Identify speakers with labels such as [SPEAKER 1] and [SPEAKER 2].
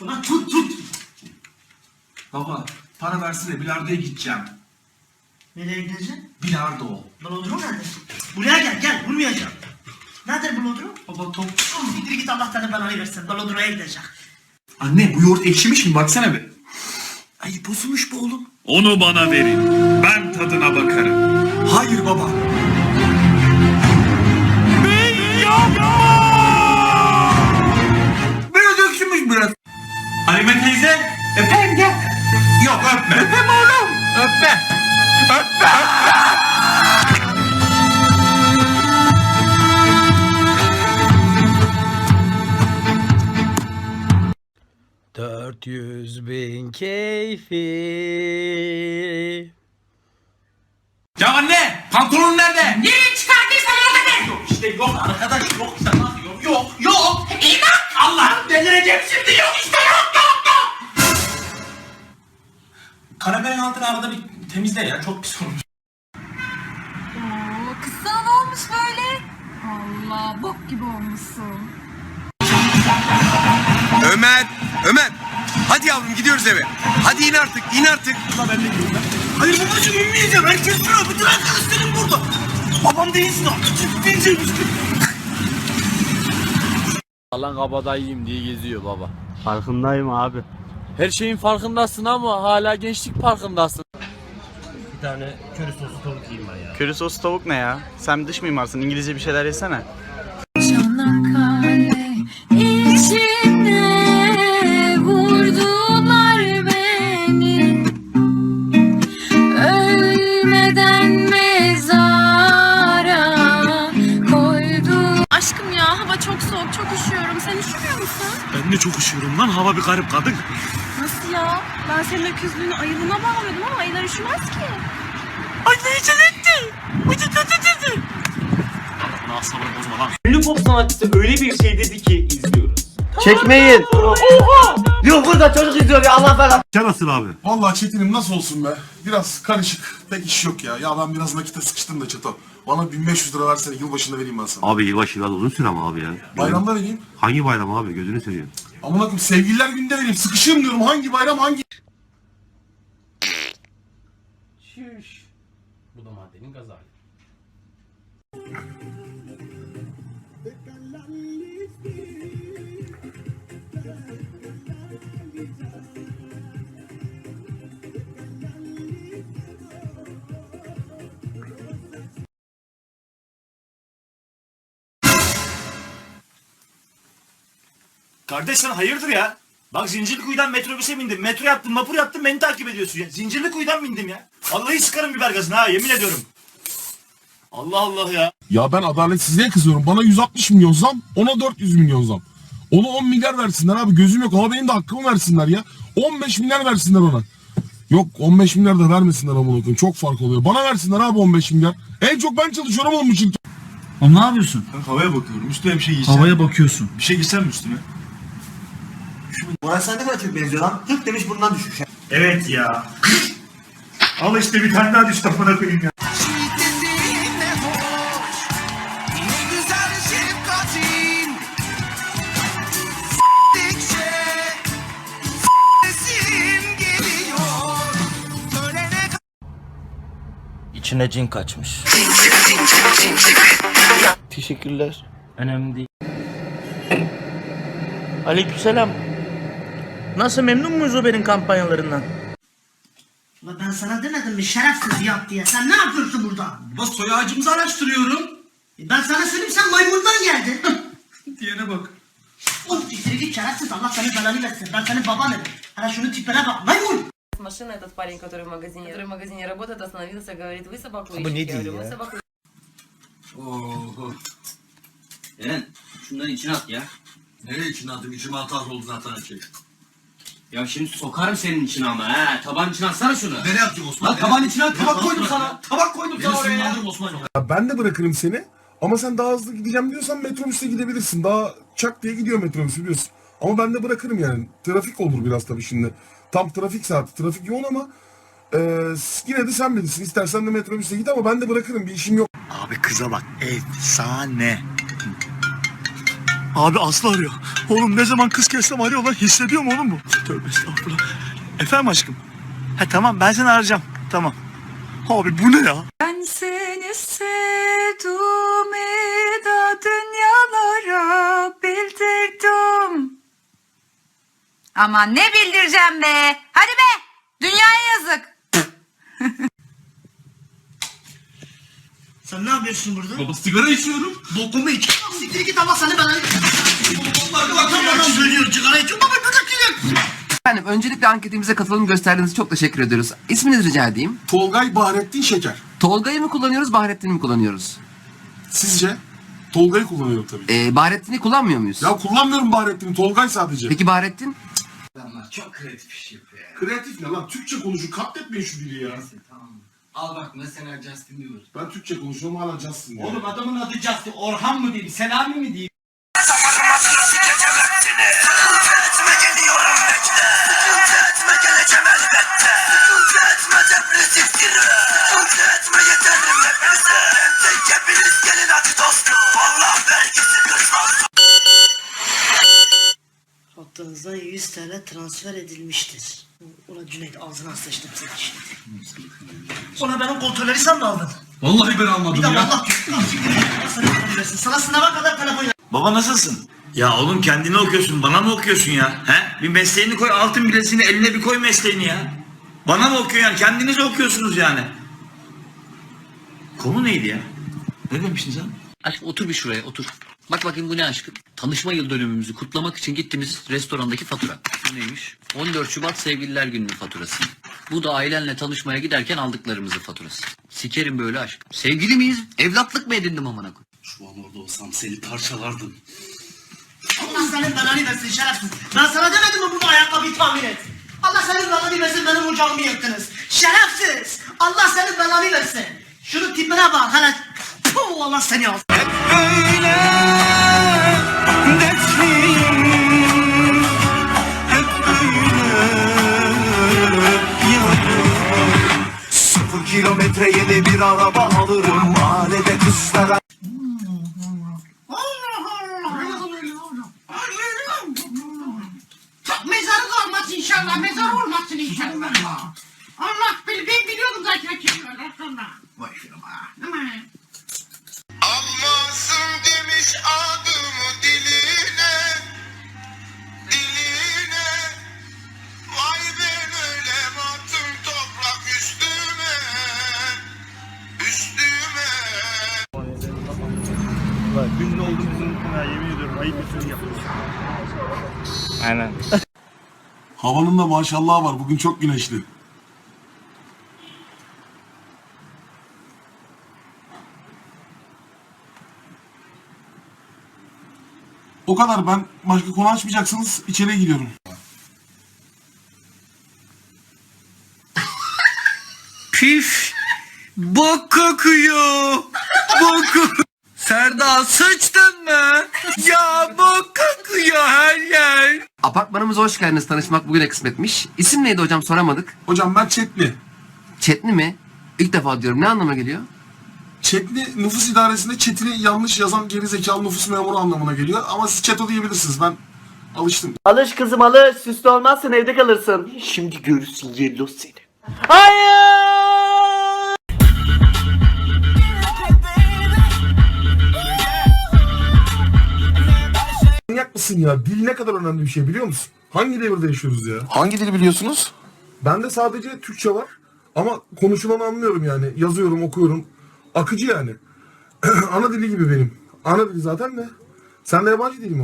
[SPEAKER 1] Ulan tut tut.
[SPEAKER 2] Baba para versene bilardoya gideceğim.
[SPEAKER 1] Nereye gideceksin?
[SPEAKER 2] Bilardo.
[SPEAKER 1] Blodrum nerede? Buraya gel gel vurmayacağım. Neredir Blodrum?
[SPEAKER 2] Baba top.
[SPEAKER 1] Gidir git Allah sana belanı versin. Blodrum'a gidecek.
[SPEAKER 2] Anne bu yoğurt ekşimiş mi baksana bir. Ay bozulmuş bu oğlum.
[SPEAKER 3] Onu bana verin. Ben tadına bakarım.
[SPEAKER 2] Hayır baba.
[SPEAKER 3] Halime teyze.
[SPEAKER 2] Öpeyim gel. Yok öpme. Öpme oğlum. Öpme. Öpme.
[SPEAKER 4] Dört yüz bin keyfi.
[SPEAKER 2] Ya anne pantolon nerede?
[SPEAKER 1] Nereye çıkardıysan orada
[SPEAKER 2] Yok işte yok arkadaş yok işte yok yok yok. İnan Allah'ım delireceğim şimdi yok işte yok. Karabiberin altını arada bir temizle ya çok pis olmuş.
[SPEAKER 5] Oo, kız sana ne olmuş böyle? Allah bok gibi olmuşsun.
[SPEAKER 6] Ömer, Ömer. Hadi yavrum gidiyoruz eve. Hadi in artık, in artık.
[SPEAKER 2] Hayır babacığım inmeyeceğim herkes biliyor bütün arkadaşlarım burada. Babam değilsin artık diyeceğim işte.
[SPEAKER 4] Alan kabadayıyım diye geziyor baba.
[SPEAKER 7] Farkındayım abi.
[SPEAKER 4] Her şeyin farkındasın ama hala gençlik parkındasın.
[SPEAKER 7] Köri soslu tavuk ne ya? Sen dış mimarsın. İngilizce bir şeyler yesene.
[SPEAKER 5] Çanakkale içimde vurdular beni Ölmeden mezara koydu Aşkım ya hava çok soğuk çok üşüyorum sen üşümüyor musun?
[SPEAKER 3] Ben de çok üşüyorum lan. Hava bir garip kadın.
[SPEAKER 5] Nasıl ya? Ben senin öküzlüğünü ayılığına bağlıyordum ama ayılar üşümez ki.
[SPEAKER 3] Ay ne için etti? Tı tı. Allah asabını bozma lan.
[SPEAKER 8] Ünlü pop sanatçısı öyle bir şey dedi ki izliyoruz.
[SPEAKER 7] Çekmeyin. Yok burada çocuk izliyor ya Allah belanı.
[SPEAKER 9] Vallahi Çetin'im nasıl olsun be? Biraz karışık. Pek iş yok ya. Ya ben biraz nakite sıkıştım da Çeto. Bana 1500 lira versene yılbaşında vereyim ben sana.
[SPEAKER 10] Abi yılbaşı biraz uzun süre ama abi ya.
[SPEAKER 9] Bayramda vereyim.
[SPEAKER 10] Hangi bayram abi gözünü seveyim.
[SPEAKER 9] Amına koyayım sevgililer günde vereyim. Sıkışığım diyorum. Hangi bayram hangi?
[SPEAKER 4] Bu da maddenin gazı
[SPEAKER 8] Kardeş sen hayırdır ya? Bak Zincirlikuyu'dan metrobüse bindim. Metro yaptım, vapur yaptım beni takip ediyorsun ya. Zincirlikuyu'dan bindim ya. Vallahi sıkarım biber gazını ha yemin ediyorum. Allah Allah ya.
[SPEAKER 9] Ya ben adaletsizliğe kızıyorum. Bana 160 milyon zam, ona 400 milyon zam. Ona 10 milyar versinler abi. Gözüm yok ama benim de hakkımı versinler ya. 15 milyar versinler ona. Yok 15 milyar da vermesinler amına koyayım. Çok fark oluyor. Bana versinler abi 15 milyar. En çok ben çalışıyorum oğlum bu şirket.
[SPEAKER 8] Oğlum ne yapıyorsun?
[SPEAKER 3] Havaya bakıyorum. Üstüne bir şey giyeceğim.
[SPEAKER 8] Havaya bakıyorsun.
[SPEAKER 3] Bir şey giysem mi üstüne?
[SPEAKER 1] Burası sen ne kadar çok benziyor lan. Tık demiş bundan düşmüş.
[SPEAKER 8] Evet ya. Al işte bir tane daha düştü amına koyayım ya.
[SPEAKER 4] İçine cin kaçmış. Teşekkürler. Önemli değil. Aleykümselam. Nasıl memnun muyuz o benim kampanyalarından?
[SPEAKER 1] Ulan ben sana demedim mi şerefsiz yap diye. Sen ne yapıyorsun burada?
[SPEAKER 2] Baba soy ağacımızı araştırıyorum.
[SPEAKER 1] E Ben sana söyleyeyim sen maymundan geldin.
[SPEAKER 2] Diyene bak.
[SPEAKER 1] Oğlum siktir git şerefsiz Allah seni belanı versin. Ben senin babanım. Hala şunu tipine bak maymun.
[SPEAKER 5] Машина этот парень, который в магазине, который в магазине работает, остановился, говорит, вы собаку
[SPEAKER 4] Ama ne
[SPEAKER 5] ищете? Я
[SPEAKER 4] diyor
[SPEAKER 5] говорю, мы
[SPEAKER 4] ya?
[SPEAKER 5] собаку
[SPEAKER 2] Oho.
[SPEAKER 8] Eren şunları içine at ya.
[SPEAKER 2] Nereye içine attım? İçime atar oldu zaten her şey.
[SPEAKER 8] Ya şimdi sokarım senin içine ama he. Taban içine atsana şunu.
[SPEAKER 2] Nereye atacağım Osman?
[SPEAKER 8] Lan taban içine at tabak koydum sana. Tabak koydum sana oraya ya.
[SPEAKER 2] Osman.
[SPEAKER 9] Ya ben de bırakırım seni. Ama sen daha hızlı gideceğim diyorsan metrobüste gidebilirsin. Daha çak diye gidiyor metrobüs biliyorsun. Ama ben de bırakırım yani. Trafik olur biraz tabii şimdi. Tam trafik saati. Trafik yoğun ama e, yine de sen bilirsin. İstersen de metrobüste git ama ben de bırakırım. Bir işim yok.
[SPEAKER 3] Abi kıza bak. Efsane.
[SPEAKER 8] Abi Aslı arıyor. Oğlum ne zaman kız kessem arıyor lan hissediyor mu oğlum bu? Tövbe estağfurullah. Efendim aşkım. Ha tamam ben seni arayacağım. Tamam. Abi bu ne ya?
[SPEAKER 5] Ben seni sevdiğimi da dünyalara bildirdim.
[SPEAKER 11] Aman ne bildireceğim be. Hadi be. Dünyaya yazık.
[SPEAKER 1] Sen ne yapıyorsun burada?
[SPEAKER 2] Baba sigara içiyorum.
[SPEAKER 1] Bokumu iç. Siktir git Allah seni belanı. Söylüyor içiyor. Baba.
[SPEAKER 6] Efendim öncelikle anketimize katılım gösterdiğiniz için çok teşekkür ediyoruz. İsminizi rica edeyim.
[SPEAKER 9] Tolgay Bahrettin Şeker.
[SPEAKER 6] Tolga'yı mı kullanıyoruz, Bahrettin'i mi kullanıyoruz?
[SPEAKER 9] Sizce? Tolgay'ı kullanıyorum tabii.
[SPEAKER 6] Ee, Bahrettin'i kullanmıyor muyuz?
[SPEAKER 9] Ya kullanmıyorum Bahrettin'i. Tolgay sadece.
[SPEAKER 6] Peki Bahrettin?
[SPEAKER 2] Çok kreatif iş yapıyor ya.
[SPEAKER 9] Kreatif ne lan? Türkçe konuşun. Katletmeyin şu dili ya.
[SPEAKER 2] Al bak mesela Justin Bieber.
[SPEAKER 9] Ben Türkçe konuşuyorum hala Justin diyor.
[SPEAKER 2] Oğlum adamın adı Justin. Orhan mı diyeyim? Selami mi diyeyim?
[SPEAKER 1] Hattınızdan 100 TL transfer edilmiştir. Ulan Cüneyt ağzına sıçtım seni şimdi. Ona benim kontrolleri sen mi aldın?
[SPEAKER 2] Vallahi ben
[SPEAKER 1] Bir
[SPEAKER 2] almadım
[SPEAKER 1] de
[SPEAKER 2] ya.
[SPEAKER 1] Allah Sana sınava kadar telefon
[SPEAKER 8] Baba nasılsın? Ya oğlum kendini okuyorsun bana mı okuyorsun ya? He? Bir mesleğini koy altın bileziğini eline bir koy mesleğini ya. Bana mı okuyor yani kendiniz okuyorsunuz yani. Konu neydi ya? Ne demiştin sen?
[SPEAKER 3] Aşkım otur bir şuraya otur. Bak bakayım bu ne aşkım? Tanışma yıl dönümümüzü kutlamak için gittiğimiz restorandaki fatura. Bu neymiş? 14 Şubat Sevgililer Günü'nün faturası. Bu da ailenle tanışmaya giderken aldıklarımızın faturası. Sikerim böyle aşk. Sevgili miyiz? Evlatlık mı edindim amına koyayım?
[SPEAKER 2] Şu an orada olsam seni parçalardım.
[SPEAKER 1] Allah senin belanı versin şerefsiz. Ben sana demedim mi bunu ayakkabıyı tamir et. Allah senin belanı versin benim ocağımı yaktınız. Şerefsiz. Allah senin belanı versin. Şunun tipine bak hele. Puh, Allah seni alsın.
[SPEAKER 2] Kilometre yeni bir araba alırım. Mahallede kızlara
[SPEAKER 1] Mezarı olmaz inşallah. Mezar olmasın inşallah. Allah bilir. Ben biliyordum zaten kim öyle sonra. Vay
[SPEAKER 9] Almasın demiş adımı
[SPEAKER 8] Yemin ediyorum ayıp bir şey yapıyorsun.
[SPEAKER 7] Aynen.
[SPEAKER 9] Havanın da maşallah var. Bugün çok güneşli. O kadar ben başka konu açmayacaksınız içeriye gidiyorum.
[SPEAKER 6] Pif! Bok kokuyor! Bok kokuyor! Serdar sıçtın mı? Ya bok kokuyor her yer. Apartmanımıza hoş geldiniz. Tanışmak bugüne kısmetmiş. İsim neydi hocam soramadık.
[SPEAKER 9] Hocam ben Çetli.
[SPEAKER 6] Çetni mi? İlk defa diyorum. Ne anlama geliyor?
[SPEAKER 9] Çetli nüfus idaresinde Çetin'i yanlış yazan geri zekalı nüfus memuru anlamına geliyor. Ama siz Çeto diyebilirsiniz. Ben alıştım.
[SPEAKER 4] Alış kızım alış. Süslü olmazsın evde kalırsın. Şimdi görürsün yellow seni.
[SPEAKER 9] Manyak mısın ya? Dil ne kadar önemli bir şey biliyor musun? Hangi devirde yaşıyoruz ya? Hangi dili biliyorsunuz? Bende sadece Türkçe var. Ama konuşulanı anlıyorum yani. Yazıyorum, okuyorum. Akıcı yani. Ana dili gibi benim. Ana dili zaten de. Sen de yabancı dil mi?